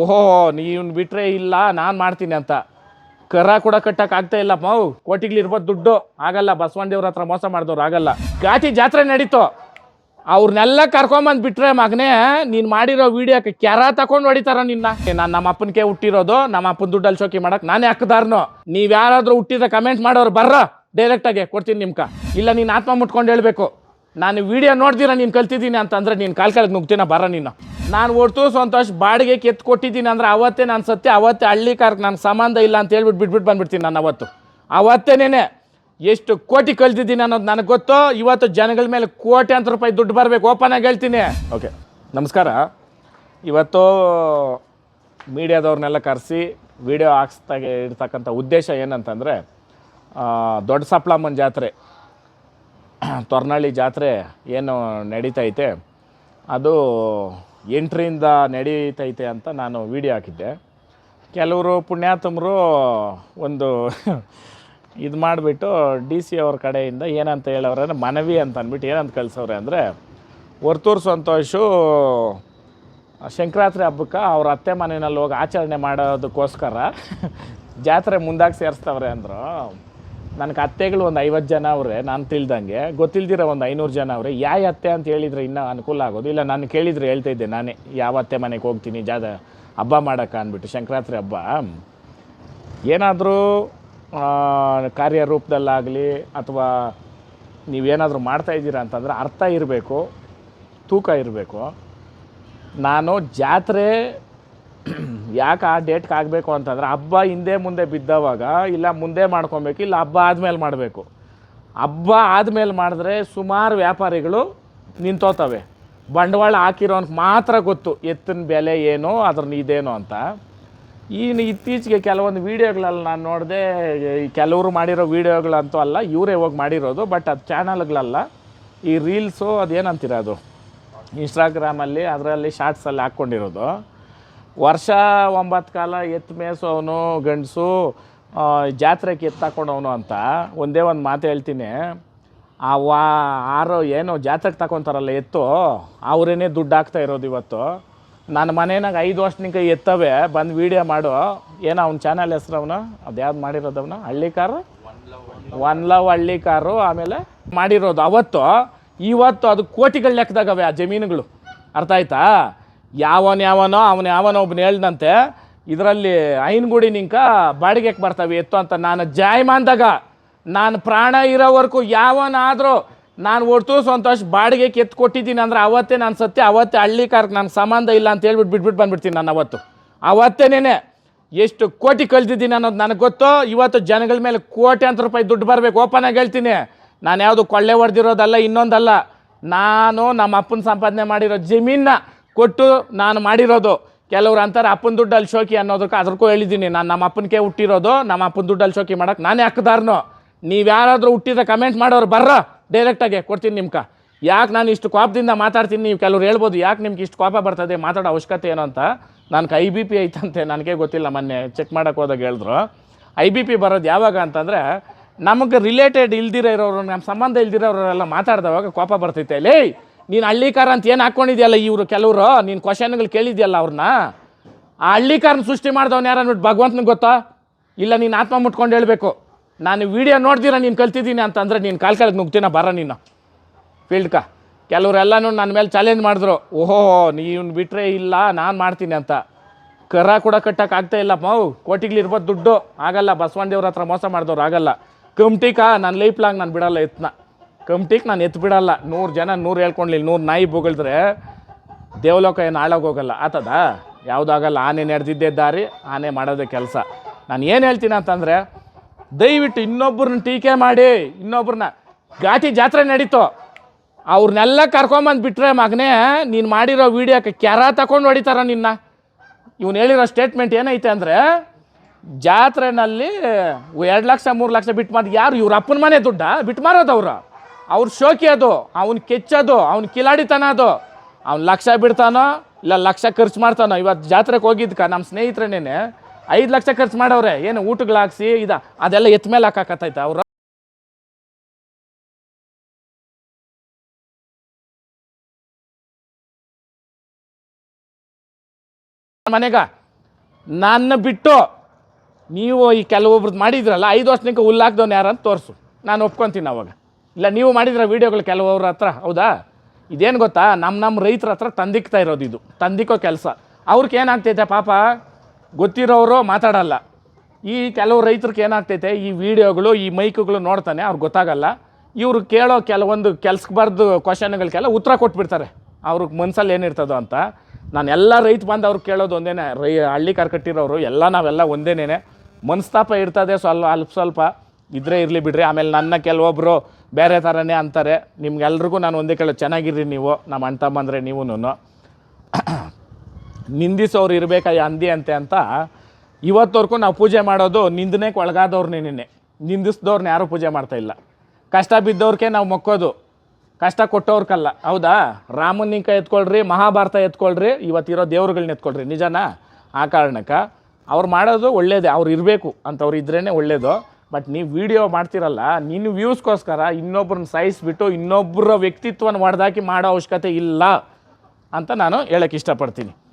ಓಹೋ, ನೀನು ಬಿಟ್ರೆ ಇಲ್ಲ, ನಾನು ಮಾಡ್ತೀನಿ ಅಂತ. ಕರ ಕೂಡ ಕಟ್ಟಕ್ಕೆ ಆಗ್ತಾ ಇಲ್ಲ ಮಾವು ಕೋಟಿಗ್ಲಿ ಇರ್ಬೋದು ದುಡ್ಡು. ಆಗಲ್ಲ, ಬಸವಣ್ಣ ದೇವ್ರ ಹತ್ರ ಮೋಸ ಮಾಡಿದವ್ರು, ಆಗಲ್ಲ. ಘಾಟಿ ಜಾತ್ರೆ ನಡೀತು. ಅವ್ರನ್ನೆಲ್ಲ ಕರ್ಕೊಂಬಂದು ಬಿಟ್ರೆ ಮಗನೇ, ನೀನು ಮಾಡಿರೋ ವಿಡಿಯೋಕ್ಕೆ ಕೆರ ತಗೊಂಡು ಹೊಡಿತಾರ ನಿನ್ನ. ನಾನು ನಮ್ಮ ಅಪ್ಪನಿಗೆ ಹುಟ್ಟಿರೋದು, ನಮ್ಮ ಅಪ್ಪನ ದುಡ್ಡಲ್ಲಿ ಶೋಕಿ ಮಾಡಕ್ಕೆ ನಾನೇ ಹಾಕದಾರ್ನು. ನೀವು ಯಾರಾದರೂ ಹುಟ್ಟಿದ ಕಮೆಂಟ್ ಮಾಡೋರು ಬರ್ರ ಡೈರೆಕ್ಟಾಗಿ ಕೊಡ್ತೀನಿ ನಿಮ್ಕ. ಇಲ್ಲ, ನೀನು ಆತ್ಮ ಮುಟ್ಕೊಂಡು ಹೇಳ್ಬೇಕು. ನಾನು ವಿಡಿಯೋ ನೋಡ್ದಿರ, ನೀನು ಕಲ್ತಿದ್ದೀನಿ ಅಂತಂದ್ರೆ ನೀನು ಕಾಲ್ ಕಾಲಕ್ಕೆ ನುಗ್ತೀನ ಬರ ನೀನು. ನಾನು ಒಟ್ಟು ಸಂತೋಷ್, ಬಾಡಿಗೆ ಕೆತ್ತು ಕೊಟ್ಟಿದ್ದೀನಿ ಅಂದ್ರೆ ಅವತ್ತೇ ನಾನು ಸತ್ಯ, ಅವತ್ತೇ ಹಳ್ಳಿ ಕಾರ್ಕ್ ನನ್ನ ಸಂಬಂಧ ಇಲ್ಲ ಅಂತ ಹೇಳ್ಬಿಟ್ಟು ಬಿಟ್ಬಿಟ್ಟು ಬಂದ್ಬಿಡ್ತೀನಿ ನಾನು ಅವತ್ತು. ಅವತ್ತೇನೇನೆ? ಎಷ್ಟು ಕೋಟಿ ಕಲ್ತಿದ್ದೀನಿ ಅನ್ನೋದು ನನಗೆ ಗೊತ್ತು, ಇವತ್ತು ಜನಗಳ ಮೇಲೆ ಕೋಟಿ ಅಂತ ರೂಪಾಯಿ ದುಡ್ಡು ಬರಬೇಕು, ಓಪನ್ ಆಗಿ ಹೇಳ್ತೀನಿ. ಓಕೆ, ನಮಸ್ಕಾರ. ಇವತ್ತು ಮೀಡಿಯಾದವ್ರನ್ನೆಲ್ಲ ಕರೆಸಿ ವಿಡಿಯೋ ಹಾಕ್ಸ್ತಾಗೆ ಇರ್ತಕ್ಕಂಥ ಉದ್ದೇಶ ಏನಂತಂದರೆ ದೊಡ್ಡ ಸಪ್ಲಮ್ಮನ ಜಾತ್ರೆ, ತೊರ್ನಳ್ಳಿ ಜಾತ್ರೆ ಏನು ನಡೀತೈತೆ, ಅದು ಎಂಟರಿಂದ ನಡೀತೈತೆ ಅಂತ ನಾನು ವಿಡಿಯೋ ಹಾಕಿದ್ದೆ. ಕೆಲವರು ಪುಣ್ಯಾತಮರು ಒಂದು ಇದು ಮಾಡಿಬಿಟ್ಟು ಡಿ ಸಿ ಅವ್ರ ಕಡೆಯಿಂದ ಏನಂತ ಹೇಳೋರೆ ಅಂದರೆ ಮನವಿ ಅಂತ ಅಂದ್ಬಿಟ್ಟು ಏನಂತ ಕಳಿಸೋರೆ ಅಂದರೆ, ವರ್ತೂರು ಸಂತೋಷು, ಶಂಕರಾತ್ರಿ ಹಬ್ಬಕ್ಕೆ ಅವ್ರ ಅತ್ತೆ ಮನೆಯಲ್ಲಿ ಹೋಗಿ ಆಚರಣೆ ಮಾಡೋದಕ್ಕೋಸ್ಕರ ಜಾತ್ರೆ ಮುಂದಾಗಿ ಸೇರಿಸ್ತವ್ರೆ ಅಂದರು. ನನಗೆ ಅತ್ತೆಗಳು ಒಂದು ಐವತ್ತು ಜನ ಅವ್ರೆ, ನಾನು ತಿಳಿದಂಗೆ. ಗೊತ್ತಿಲ್ದಿರೋ ಒಂದು ಐನೂರು ಜನ ಅವ್ರೆ. ಯಾವ ಅತ್ತೆ ಅಂತ ಹೇಳಿದರೆ ಇನ್ನೂ ಅನುಕೂಲ ಆಗೋದು? ಇಲ್ಲ, ನಾನು ಕೇಳಿದರೆ ಹೇಳ್ತಾ ಇದ್ದೆ ನಾನೇ. ಯಾವ ಅತ್ತೆ ಮನೆಗೆ ಹೋಗ್ತೀನಿ, ಜಾದ ಹಬ್ಬ ಮಾಡೋಕೆ ಅಂದ್ಬಿಟ್ಟು ಸಂಕ್ರಾಂತಿ ಹಬ್ಬ. ಏನಾದರೂ ಕಾರ್ಯರೂಪದಲ್ಲಾಗಲಿ ಅಥವಾ ನೀವೇನಾದರೂ ಮಾಡ್ತಾ ಇದ್ದೀರಾ ಅಂತಂದ್ರೆ ಅರ್ಥ ಇರಬೇಕು, ತೂಕ ಇರಬೇಕು. ನಾನು ಜಾತ್ರೆ ಯಾಕೆ ಆ ಡೇಟ್ಗೆ ಆಗಬೇಕು ಅಂತಂದ್ರೆ ಹಬ್ಬ ಹಿಂದೆ ಮುಂದೆ ಬಿದ್ದವಾಗ ಇಲ್ಲ ಮುಂದೆ ಮಾಡ್ಕೊಬೇಕು, ಇಲ್ಲ ಹಬ್ಬ ಆದಮೇಲೆ ಮಾಡಬೇಕು. ಹಬ್ಬ ಆದಮೇಲೆ ಮಾಡಿದ್ರೆ ಸುಮಾರು ವ್ಯಾಪಾರಿಗಳು ನಿಂತೋತವೆ. ಬಂಡವಾಳ ಹಾಕಿರೋನ್ಗೆ ಮಾತ್ರ ಗೊತ್ತು ಎತ್ತಿನ ಬೆಲೆ ಏನು ಅದ್ರ ಇದೇನು ಅಂತ. ಇನ್ನು ಇತ್ತೀಚೆಗೆ ಕೆಲವೊಂದು ವೀಡಿಯೋಗಳಲ್ಲಿ ನಾನು ನೋಡಿದೆ ಕೆಲವರು ಮಾಡಿರೋ ವೀಡಿಯೋಗಳಂತೂ ಅಲ್ಲ, ಇವರೇ ಹೋಗಿ ಮಾಡಿರೋದು, ಬಟ್ ಅದು ಚಾನಲ್ಗಳಲ್ಲ. ಈ ರೀಲ್ಸು ಅದೇನಂತೀರ ಅದು? ಇನ್ಸ್ಟಾಗ್ರಾಮಲ್ಲಿ ಅದರಲ್ಲಿ ಶಾರ್ಟ್ಸಲ್ಲಿ ಹಾಕ್ಕೊಂಡಿರೋದು ವರ್ಷ ಒಂಬತ್ತು ಕಾಲ ಎತ್ತು ಮೇಸೋವನು ಗಂಡಸು ಜಾತ್ರೆಗೆ ಎತ್ತಾಕೊಂಡವನು ಅಂತ ಒಂದೇ ಒಂದು ಮಾತು ಹೇಳ್ತೀನಿ. ಆ ವಾ ಆರು ಏನೋ ಜಾತ್ರೆಗೆ ತಗೊತಾರಲ್ಲ ಎತ್ತು, ಅವರೇನೇ ದುಡ್ಡು ಹಾಕ್ತಾ ಇರೋದು ಇವತ್ತು. ನನ್ನ ಮನೆಯಾಗ ಐದು ವರ್ಷದಿಂದ ಎತ್ತವೆ, ಬಂದು ವೀಡಿಯೋ ಮಾಡು. ಏನೋ ಅವ್ನ ಚಾನಲ್ ಹೆಸ್ರು ಅವನು? ಅದು ಯಾವ್ದು ಮಾಡಿರೋದು ಅವನು? ಹಳ್ಳಿ ಕಾರು ಒನ್ ಲವ್ ಹಳ್ಳಿ ಕಾರು ಆಮೇಲೆ ಮಾಡಿರೋದು. ಅವತ್ತು, ಇವತ್ತು ಅದು ಕೋಟಿಗಳ ಲೆಕ್ಕದಾಗವೆ ಆ ಜಮೀನುಗಳು. ಅರ್ಥ ಆಯ್ತಾ? ಯಾವನ್ ಯಾವನೋ, ಅವನು ಯಾವನೋ ಒಬ್ಬನು ಹೇಳ್ದಂತೆ, ಇದರಲ್ಲಿ ಐನ್ಗುಡಿ ನಿಂಕ ಬಾಡಿಗೆಗೆ ಬರ್ತವೆ, ಎತ್ತು ಅಂತ. ನಾನು ಜಾಯಮಾನ್ದಾಗ, ನಾನು ಪ್ರಾಣ ಇರೋವರೆಗೂ ಯಾವನಾದರೂ ನಾನು ಒಟ್ಟು ಸಂತೋಷ ಬಾಡಿಗೆಗೆ ಎತ್ತು ಕೊಟ್ಟಿದ್ದೀನಿ ಅಂದ್ರೆ ಅವತ್ತೇ ನಾನು ಸತ್ಯ, ಅವತ್ತೇ ಹಳ್ಳಿ ಕಾರ್ಗೆ ನನಗೆ ಸಂಬಂಧ ಇಲ್ಲ ಅಂತ ಹೇಳ್ಬಿಟ್ಟು ಬಿಟ್ಬಿಟ್ಟು ಬಂದ್ಬಿಡ್ತೀನಿ ನಾನು ಅವತ್ತು. ಅವತ್ತೇನೇನೆ ಎಷ್ಟು ಕೋಟಿ ಕಲ್ತಿದ್ದೀನಿ ಅನ್ನೋದು ನನಗೆ ಗೊತ್ತು, ಇವತ್ತು ಜನಗಳ ಮೇಲೆ ಕೋಟಿ ಅಂತ ರೂಪಾಯಿ ದುಡ್ಡು ಬರಬೇಕು. ಓಪನ್ ಆಗಿ ಹೇಳ್ತೀನಿ. ನಾನು ಯಾವುದು ಕೊಳ್ಳೆ ಹೊಡೆದಿರೋದಲ್ಲ, ಇನ್ನೊಂದಲ್ಲ, ನಾನು ನಮ್ಮ ಅಪ್ಪನ ಸಂಪಾದನೆ ಮಾಡಿರೋ ಜಮೀನ ಕೊಟ್ಟು ನಾನು ಮಾಡಿರೋದು. ಕೆಲವ್ರು ಅಂತಾರೆ, ಅಪ್ಪನ ದುಡ್ಡಲ್ಲಿ ಶೋಕಿ ಅನ್ನೋದಕ್ಕೆ ಅದಕ್ಕೂ ಹೇಳಿದ್ದೀನಿ. ನಾನು ನಮ್ಮ ಅಪ್ಪನಿಗೆ ಹುಟ್ಟಿರೋದು, ನಮ್ಮ ಅಪ್ಪನ ದುಡ್ಡಲ್ಲಿ ಶೋಕಿ ಮಾಡೋಕ್ಕೆ ನಾನೇ ಹಾಕ್ದಾರ್ನು. ನೀವು ಯಾರಾದರೂ ಹುಟ್ಟಿದ ಕಮೆಂಟ್ ಮಾಡೋರು ಬರ್ರ ಡೈರೆಕ್ಟಾಗಿ ಕೊಡ್ತೀನಿ ನಿಮ್ಗೆ ಯಾಕೆ ನಾನು ಇಷ್ಟು ಕೋಪದಿಂದ ಮಾತಾಡ್ತೀನಿ? ನೀವು ಕೆಲವ್ರು ಹೇಳ್ಬೋದು, ಯಾಕೆ ನಿಮ್ಗೆ ಇಷ್ಟು ಕೋಪ ಬರ್ತದೆ? ಮಾತಾಡೋ ಅವಶ್ಯಕತೆ ಏನು ಅಂತ. ನನಗೆ ಐ ಬಿ ಪಿ ಐತಂತೆ, ನನಗೆ ಗೊತ್ತಿಲ್ಲ, ಮೊನ್ನೆ ಚೆಕ್ ಮಾಡೋಕೆ ಹೋದಾಗ ಹೇಳಿದ್ರು. ಐ ಬಿ ಪಿ ಬರೋದು ಯಾವಾಗ ಅಂತಂದರೆ, ನಮಗೆ ರಿಲೇಟೆಡ್ ಇಲ್ದಿರೋ ಇರೋರು ನಮ್ಮ ಸಂಬಂಧ ಇಲ್ದಿರೋರೆಲ್ಲ ಮಾತಾಡ್ದವಾಗ ಕೋಪ ಬರ್ತೈತೆ ಲೇ ನೀನು ಹಳ್ಳಿಕಾರ ಅಂತ ಏನು ಹಾಕ್ಕೊಂಡಿದ್ಯಲ್ಲ ಇವರು ಕೆಲವರು? ನೀನು ಕ್ವಶನ್ಗಳು ಕೇಳಿದ್ಯಲ್ಲ ಅವ್ರನ್ನ ಆ ಹಳ್ಳಿಕಾರನ ಸೃಷ್ಟಿ ಮಾಡ್ದವ್ನು ಯಾರು ಅಂದ್ಬಿಟ್ಟು ಭಗವಂತನಿಗೆ ಗೊತ್ತಾ? ಇಲ್ಲ, ನೀನು ಆತ್ಮ ಮುಟ್ಕೊಂಡು ಹೇಳಬೇಕು. ನಾನು ವಿಡಿಯೋ ನೋಡ್ದಿರ, ನೀನು ಕಲ್ತಿದ್ದೀನಿ ಅಂತಂದ್ರೆ ನೀನು ಕಾಲ್ ಕಾಲಕ್ಕೆ ನುಗ್ತೀನ ಬರ ನೀನು. ಫೀಲ್ಡ್ಕ ಕೆಲವರೆಲ್ಲನೂ ನನ್ನ ಮೇಲೆ ಚಾಲೆಂಜ್ ಮಾಡಿದ್ರು. ಓಹೋ, ನೀನು ಬಿಟ್ಟರೆ ಇಲ್ಲ, ನಾನು ಮಾಡ್ತೀನಿ ಅಂತ. ಕರ ಕೂಡ ಕಟ್ಟಕ್ಕೆ ಆಗ್ತಾ ಇಲ್ಲ ಮಾವು ಕೋಟಿಗ್ಲಿರ್ಬೋದು ದುಡ್ಡು. ಆಗಲ್ಲ, ಬಸವಣ್ಣ ದೇವ್ರ ಹತ್ರ ಮೋಸ ಮಾಡಿದವ್ರು ಆಗಲ್ಲ. ಕಮ್ಟಿಕಾ ನನ್ನ ಲೈಫ್ ಲಾಂಗ್ ನಾನು ಬಿಡಲ್ಲ ಎತ್ತನ ಕಮ್ಟಿಗೆ ನಾನು ಎತ್ತು ಬಿಡಲ್ಲ. ನೂರು ಜನ ನೂರು ಹೇಳ್ಕೊಂಡ್ಲಿಲ್ಲ, ನೂರು ನಾಯಿ ಬೊಗಳಿದ್ರೆ ದೇವಲೋಕ ಏನು ಹಾಳಾಗೋಗಲ್ಲ ಆತದ? ಯಾವುದಾಗಲ್ಲ, ಆನೆ ನಡೆದಿದ್ದೇ ದಾರಿ, ಆನೆ ಮಾಡೋದೇ ಕೆಲಸ. ನಾನು ಏನು ಹೇಳ್ತೀನಿ ಅಂತಂದರೆ, ದಯವಿಟ್ಟು ಇನ್ನೊಬ್ಬರನ್ನ ಟೀಕೆ ಮಾಡಿ, ಇನ್ನೊಬ್ರನ್ನ ಘಾಟಿ ಜಾತ್ರೆ ನಡೀತು ಅವ್ರನ್ನೆಲ್ಲ ಕರ್ಕೊಂಬಂದು ಬಿಟ್ರೆ ಮಗನೇ ನೀನು ಮಾಡಿರೋ ವೀಡಿಯೋಕ್ಕೆ ಕ್ಯಾರ ತಗೊಂಡು ಹೊಡಿತಾರ ನಿನ್ನ? ಇವನು ಹೇಳಿರೋ ಸ್ಟೇಟ್ಮೆಂಟ್ ಏನೈತೆ ಅಂದರೆ, ಜಾತ್ರೆನಲ್ಲಿ ಎರಡು ಲಕ್ಷ, ಮೂರು ಲಕ್ಷ ಬಿಟ್ಟು ಮಾಡಿ ಯಾರು ಇವ್ರ ಅಪ್ಪನ ಮನೆ ದುಡ್ಡ? ಬಿಟ್ಟು ಮಾರೋದು ಅವರು. ಅವ್ರ ಶೋಕಿ ಅದು, ಅವ್ನು ಕೆಚ್ಚೋದು, ಅವ್ನು ಕಿಲಾಡಿತನ ಅದು. ಅವ್ನು ಲಕ್ಷ ಬಿಡ್ತಾನೋ, ಇಲ್ಲ ಲಕ್ಷ ಖರ್ಚು ಮಾಡ್ತಾನೋ ಇವತ್ತು ಜಾತ್ರೆಗೆ ಹೋಗಿದ್ಕ ನಮ್ಮ ಸ್ನೇಹಿತರನೇನೆ ಐದು ಲಕ್ಷ ಖರ್ಚು ಮಾಡವ್ರೆ, ಏನು ಊಟಗಳಾಕ್ಸಿ ಇದ, ಅದೆಲ್ಲ ಎತ್ತ ಮೇಲೆ ಹಾಕಾಕತ್ತೈತೆ ಅವ್ರ ಮನೆಗ, ನನ್ನ ಬಿಟ್ಟು, ನೀವು ಈ ಕೆಲವೊಬ್ರದ್ದು ಮಾಡಿದ್ರಲ್ಲ, ಐದು ವರ್ಷಕ್ಕೆ ಹುಲ್ಲಾಕ್ದವ್ನು ಯಾರು ಅಂತ ತೋರಿಸು. ನಾನು ಒಪ್ಕೊತೀನಿ ಅವಾಗ. ಇಲ್ಲ, ನೀವು ಮಾಡಿದ್ರ ವೀಡಿಯೋಗಳು ಕೆಲವೊಬ್ರ ಹತ್ರ, ಹೌದಾ? ಇದೇನು ಗೊತ್ತಾ? ನಮ್ಮ ನಮ್ಮ ರೈತರ ಹತ್ರ ತಂದಿಕ್ತಾ ಇರೋದು ಇದು ತಂದಿಕ್ಕೋ ಕೆಲಸ. ಅವ್ರಿಗೆ ಏನಾಗ್ತೈತೆ ಪಾಪ? ಗೊತ್ತಿರೋರು ಮಾತಾಡಲ್ಲ. ಈ ಕೆಲವು ರೈತರಿಗೆ ಏನಾಗ್ತೈತೆ? ಈ ವಿಡಿಯೋಗಳು, ಈ ಮೈಕುಗಳು ನೋಡ್ತಾನೆ, ಅವ್ರಿಗೆ ಗೊತ್ತಾಗಲ್ಲ. ಇವರು ಕೇಳೋ ಕೆಲವೊಂದು ಕೆಲ್ಸಕ್ಕೆ ಬರ್ದು ಕ್ವಶನ್ಗಳಿಗೆಲ್ಲ ಉತ್ತರ ಕೊಟ್ಬಿಡ್ತಾರೆ. ಅವ್ರಿಗೆ ಮನಸ್ಸಲ್ಲಿ ಏನಿರ್ತದೋ ಅಂತ. ನಾನು ಎಲ್ಲ ರೈತ ಬಂದು ಅವ್ರು ಕೇಳೋದು ಒಂದೇನೆ, ರೈ, ಹಳ್ಳಿ ಕರ್ಕಟ್ಟಿರೋರು ಎಲ್ಲ ನಾವೆಲ್ಲ ಒಂದೇನೇ ಮನಸ್ತಾಪ ಇರ್ತದೆ ಸ್ವಲ್ಪ, ಅಲ್ಪ ಸ್ವಲ್ಪ. ಇದ್ರೆ ಇರಲಿ ಬಿಡ್ರಿ, ಆಮೇಲೆ ನನ್ನ ಕೆಲವೊಬ್ಬರು ಬೇರೆ ಥರನೇ ಅಂತಾರೆ. ನಿಮ್ಗೆಲ್ರಿಗೂ ನಾನು ಒಂದೇ ಕೇಳೋ ಚೆನ್ನಾಗಿರ್ರಿ ನೀವು, ನಮ್ಮ ಅಣ್ಣ ಅಂದರೆ ನೀವು ನಿಂದಿಸೋರು ಇರಬೇಕಾಯ ಅಂದಿ ಅಂತೆ ಅಂತ, ಇವತ್ತವರೆಗೂ ನಾವು ಪೂಜೆ ಮಾಡೋದು ನಿಂದನೆಗೆ ಒಳಗಾದವ್ರನ್ನೇನೆ ನಿಂದಿಸ್ದವ್ರನ್ನ ಯಾರೂ ಪೂಜೆ ಮಾಡ್ತಾ ಇಲ್ಲ. ಕಷ್ಟ ಬಿದ್ದವ್ರಿಗೆ ನಾವು ಮೊಕ್ಕೋದು. ಕಷ್ಟ ಕೊಟ್ಟವ್ರಕ್ಕಲ್ಲ ಹೌದಾ? ರಾಮನಿಂಕ ಎತ್ಕೊಳ್ರಿ, ಮಹಾಭಾರತ ಎತ್ಕೊಳ್ರಿ, ಇವತ್ತಿರೋ ದೇವ್ರುಗಳ್ನ ಎತ್ಕೊಳ್ರಿ. ನಿಜನಾ? ಆ ಕಾರಣಕ್ಕೆ. ಅವ್ರು ಮಾಡೋದು ಒಳ್ಳೇದೇ, ಅವ್ರು ಇರಬೇಕು ಅಂಥವ್ರು ಇದ್ರೇ ಒಳ್ಳೇದು. ಬಟ್ ನೀವು ವಿಡಿಯೋ ಮಾಡ್ತಿರಲ್ಲ ನಿನ್ನ ವ್ಯೂಸ್ಗೋಸ್ಕರ ಇನ್ನೊಬ್ರನ್ನ ಸಾಯಿಸ್ಬಿಟ್ಟು ಇನ್ನೊಬ್ಬರ ವ್ಯಕ್ತಿತ್ವನ ಹೊಡೆದಾಕಿ ಮಾಡೋ ಅವಶ್ಯಕತೆ ಇಲ್ಲ ಅಂತ ನಾನು ಹೇಳಕ್ಕೆ ಇಷ್ಟಪಡ್ತೀನಿ.